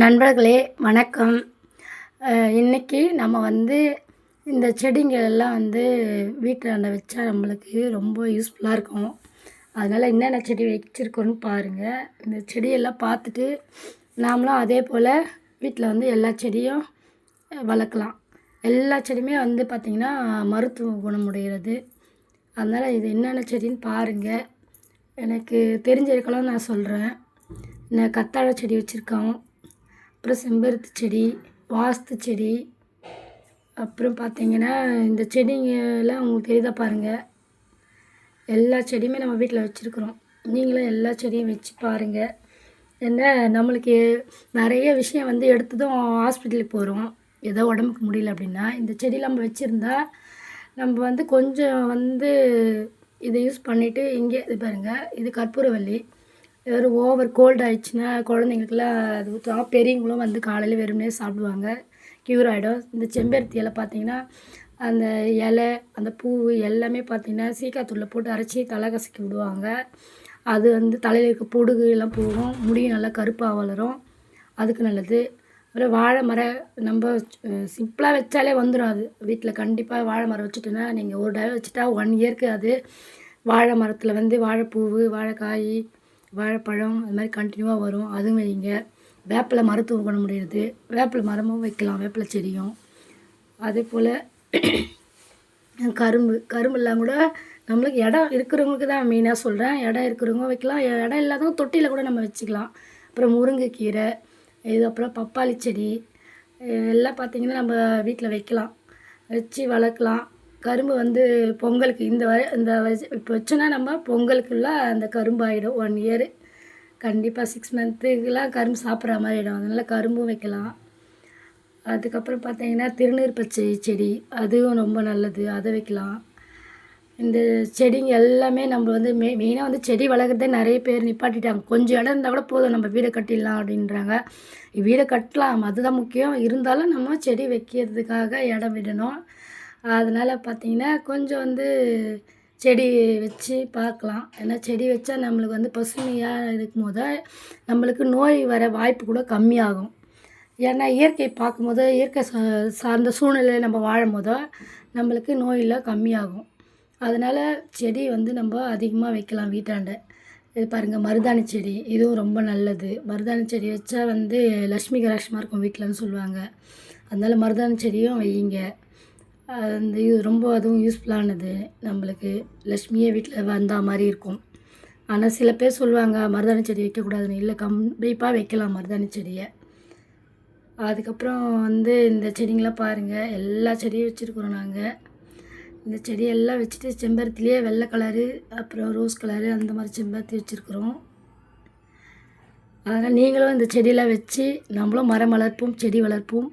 நண்பர்களே வணக்கம். இன்றைக்கி இன்னைக்கு நம்ம வந்து இந்த செடிங்கள் எல்லாம் வந்து வீட்டில் வச்சா நம்மளுக்கு ரொம்ப யூஸ்ஃபுல்லாக இருக்கும். அதனால் என்னென்ன செடி வச்சுருக்கோன்னு பாருங்கள் இந்த செடியெல்லாம் பார்த்துட்டு நாமளும் அதே போல் வீட்டில் வந்து எல்லா செடியும் வளர்க்கலாம். எல்லா செடியுமே வந்து பார்த்திங்கன்னா மருத்துவ குணமுடைகிறது அதனால் இது என்னென்ன செடின்னு பாருங்கள் எனக்கு தெரிஞ்சிருக்கலாம் நான் சொல்கிறேன் நான் கத்தாழை செடி வச்சுருக்கோம். அப்புறம் செம்பருத்தி செடி வாஸ்து செடி அப்புறம் பார்த்திங்கன்னா இந்த செடிங்கெல்லாம் உங்களுக்கு தெரியுதா பாருங்கள் எல்லா செடியுமே நம்ம வீட்டில் வச்சுருக்குறோம். நீங்களும் எல்லா செடியும் வச்சு பாருங்கள் என்ன நம்மளுக்கு நிறைய விஷயம் வந்து எடுத்ததும் ஹாஸ்பிட்டலுக்கு போகிறோம் ஏதோ உடம்புக்கு முடியல அப்படின்னா இந்த செடி நம்ம வச்சுருந்தா நம்ம வந்து கொஞ்சம் வந்து இதை யூஸ் பண்ணிவிட்டு இங்கே இது பாருங்கள் இது கற்பூரவல்லி ஒரு ஓவர் கோல்ட் ஆயிடுச்சுன்னா குழந்தைங்களுக்குலாம் அது ஊற்றுவாங்க பெரியவங்களும் வந்து காலையில் வெறுமனே சாப்பிடுவாங்க. க்யூர் ஆகிடும் இந்த செம்பருத்தி இலை பார்த்தீங்கன்னா அந்த இலை அந்த பூ எல்லாமே பார்த்தீங்கன்னா சீக்காத்தூளில் போட்டு அரைச்சி தலை கசக்கி விடுவாங்க. அது வந்து தலையில் இருக்க பொடுகு எல்லாம் போகும். முடியும். நல்லா கருப்பாக வளரும். அதுக்கு நல்லது. அப்புறம் வாழை மரம் நம்ம சிம்பிளாக வச்சாலே வந்துடும் அது. வீட்டில் கண்டிப்பாக வாழை மரம் வச்சுட்டோன்னா நீங்கள் ஒரு டைம் வச்சுட்டா ஒன் இயர்க்கு அது. வாழை மரத்தில் வந்து வாழைப்பூவு வாழைக்காய் வாழைப்பழம் அது மாதிரி கண்டினியூவாக வரும். அதுவும் வைங்க. வேப்பிலை மருத்துவ குணம் முடியுது. வேப்பிலை மரமும் வைக்கலாம். வேப்பிலை செடியும். அதே போல் கரும்பு. கரும்புலாம் கூட நம்மளுக்கு இடம் இருக்கிறவங்களுக்கு தான் மெயினாக சொல்கிறேன் இடம் இருக்கிறவங்க வைக்கலாம். இடம் இல்லாதவங்க தொட்டியில் கூட நம்ம வச்சுக்கலாம். அப்புறம் முருங்கைக்கீரை இது அப்புறம் பப்பாளி செடி எல்லாம் பார்த்திங்கன்னா நம்ம வீட்டில் வைக்கலாம். வச்சு வளர்க்கலாம். கரும்பு வந்து பொங்கலுக்கு இந்த வ இந்த வயசு இப்போ வச்சோன்னா நம்ம பொங்கலுக்குள்ளே அந்த கரும்பு ஆகிடும் ஒன் இயர் கண்டிப்பாக சிக்ஸ் மந்த்துக்கெலாம் கரும்பு சாப்பிட்ற மாதிரி ஆகிடும் அதனால் கரும்பும் வைக்கலாம். அதுக்கப்புறம் பார்த்தீங்கன்னா திருநீர் பச்சை செடி அதுவும் ரொம்ப நல்லது. அதை வைக்கலாம். இந்த செடிங்க எல்லாமே நம்ம வந்து மெ மெயினாக வந்து செடி வளர்க்குறதே நிறைய பேர் நிப்பாட்டிட்டாங்க. கொஞ்சம் இடம் இருந்தால் கூட போதும். நம்ம வீடை கட்டிடலாம் அப்படின்றாங்க. வீடை கட்டலாம். அதுதான் முக்கியம். இருந்தாலும் நம்ம செடி வைக்கிறதுக்காக இடம் விடணும். அதனால் பார்த்திங்கன்னா கொஞ்சம் வந்து செடி வச்சு பார்க்கலாம். ஏன்னா செடி வச்சா நம்மளுக்கு வந்து பசுமையாக இருக்கும் போது நம்மளுக்கு நோய் வர வாய்ப்பு கூட கம்மியாகும். ஏன்னா இயற்கை பார்க்கும்போது இயற்கை சா சார்ந்த சூழ்நிலையில் நம்ம வாழும் போதோ நம்மளுக்கு நோயெல்லாம் கம்மியாகும். அதனால் செடி வந்து நம்ம அதிகமாக வைக்கலாம் வீட்டாண்ட. இது பாருங்கள் மருதாணி செடி. இதுவும் ரொம்ப நல்லது. மருதாணி செடி வச்சா வந்து லக்ஷ்மி கடாட்சமாக இருக்கும் வீட்டிலன்னு சொல்லுவாங்க. அதனால் மருதாணி செடியும் வையுங்க. அந்த இது ரொம்ப அதுவும் யூஸ்ஃபுல்லானது நம்மளுக்கு லக்ஷ்மியே வீட்டில் வந்தா மாதிரி இருக்கும். ஆனால் சில பேர் சொல்லுவாங்க மருதாணி செடி வைக்கக்கூடாதுன்னு. இல்லை கண்டிப்பாக வைக்கலாம் மருதாணி செடியை. அதுக்கப்புறம் வந்து இந்த செடிங்களாம் பாருங்கள் எல்லா செடியும் வச்சுருக்குறோம் நாங்கள் இந்த செடியெல்லாம் வச்சுட்டு செம்பருத்திலேயே வெள்ளை கலரு அப்புறம் ரோஸ் கலரு அந்த மாதிரி செம்பருத்தி வச்சுருக்குறோம். அதனால் நீங்களும் இந்த செடியெல்லாம் வச்சு நம்மளும் மரம் வளர்ப்போம் செடி வளர்ப்போம்.